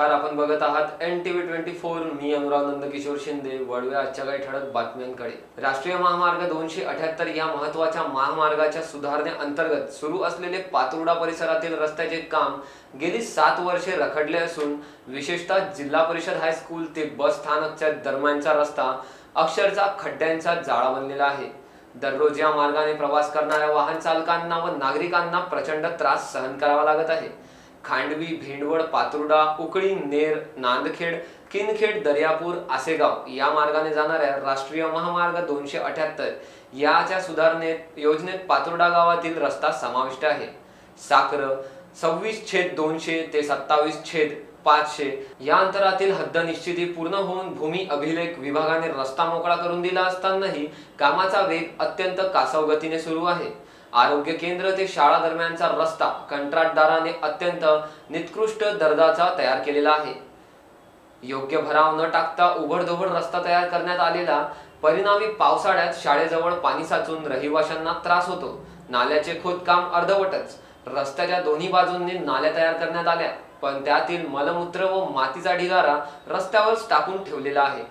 नमस्कार आपण बघत आहात N T V twenty four मी अनुराग नंदकिशोर शिंदे. वळवे आजच्या काही ठळक बातम्यांकडे. राष्ट्रीय महामार्ग दोनशे अठ्याहत्तर या महत्त्वाच्या महामार्गाच्या सुधारणे अंतर्गत सुरू असलेले पातुर्डा परिसरातील रस्त्याचे काम गेली सात वर्षे रखडले असून विशेषतः जिल्हा परिषद हायस्कूल ते बस स्थानकच्या दरम्यानचा रस्ता अक्षरशः खड्ड्यांचा जाळा बनलेला आहे. दररोज या मार्गाने प्रवास करणाऱ्या वाहन चालकांना व नागरिकांना प्रचंड त्रास सहन करावा लागत आहे. खांडवी भेंडवड पातुर्डा उकळी नेर नांदखेड किनखेड दर्यापूर आसेगाव या मार्गाने जाणाऱ्या राष्ट्रीय महामार्ग दोनशे अठ्याहत्तर याच्या सुधारणेत योजनेत पातुर्डा गावातील रस्ता समाविष्ट आहे. साखर सव्वीस छेद दोनशे ते सत्तावीस छेद पाचशे या अंतरातील हद्द निश्चिती पूर्ण होऊन भूमी अभिलेख विभागाने रस्ता मोकळा करून दिला असतानाही कामाचा वेग अत्यंत कासव गतीने सुरू आहे. आरोग्य केंद्र ते शाळा दरम्यानचा रस्ता कंत्राटदाराने अत्यंत निकृष्ट दर्जाचा तयार केलेला आहे. योग्य भराव न टाकता उघडधोबड रस्ता तयार करण्यात आलेला परिणामी पावसाळ्यात शाळेजवळ पाणी साचून रहिवाशांना त्रास होतो. नाल्याचे खोदकाम अर्धवटच. रस्त्याच्या दोन्ही बाजूंनी नाल्या तयार करण्यात आल्या पण त्यातील मलमूत्र व मातीचा ढिगारा रस्त्यावरच टाकून ठेवलेला आहे.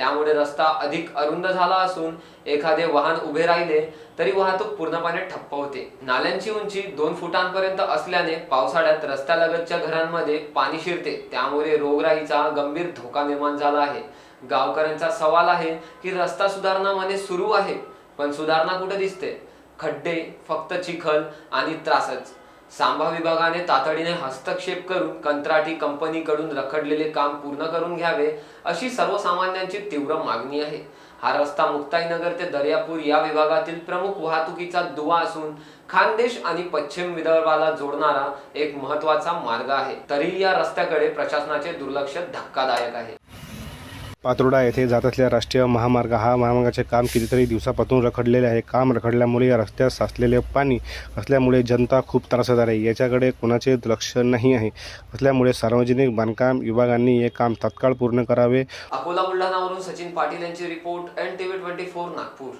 त्यामुळे रस्ता अधिक अरुंद झाला असून एखादे वाहन उभे राहिले तरी वाहतूक पूर्णपणे ठप्प होते. नाल्यांची उंची दोन फुटांपर्यंत असल्याने पावसाळ्यात रस्त्यालगतच्या घरांमध्ये पाणी शिरते. त्यामुळे रोगराईचा गंभीर धोका निर्माण झाला आहे. गावकऱ्यांचा सवाल आहे की रस्ता सुधारणा म्हणे सुरू आहे पण सुधारणा कुठे दिसते? खड्डे फक्त चिखल आणि त्रासच. सांबा विभागाने तातडीने हस्तक्षेप करून कंत्राटी कंपनीकडून रखडलेले काम पूर्ण करून घ्यावे अशी सर्वसामान्यांची तीव्र मागणी आहे. हा रस्ता मुक्ताईनगर ते दर्यापूर या विभागातील प्रमुख वाहतुकीचा दुवा असून खानदेश आणि पश्चिम विदर्भाला जोडणारा एक महत्त्वाचा मार्ग आहे. तरी या रस्त्याकडे प्रशासनाचे दुर्लक्ष धक्कादायक आहे. पात्रोडा येथे जात असलेला राष्ट्रीय महामार्ग हा महामार्गाचे काम कितीतरी दिवसापासून रखडलेले आहे. काम रखडल्यामुळे या रस्त्यात साचलेले पाणी असल्यामुळे जनता खूप त्रासात आहे. याच्याकडे कोणाचे लक्ष नाही आहे. असल्यामुळे सार्वजनिक बांधकाम विभागांनी हे काम तात्काळ पूर्ण करावे. अकोला बुलढाणावरून सचिन पाटील यांची report N TV twenty four Nagpur.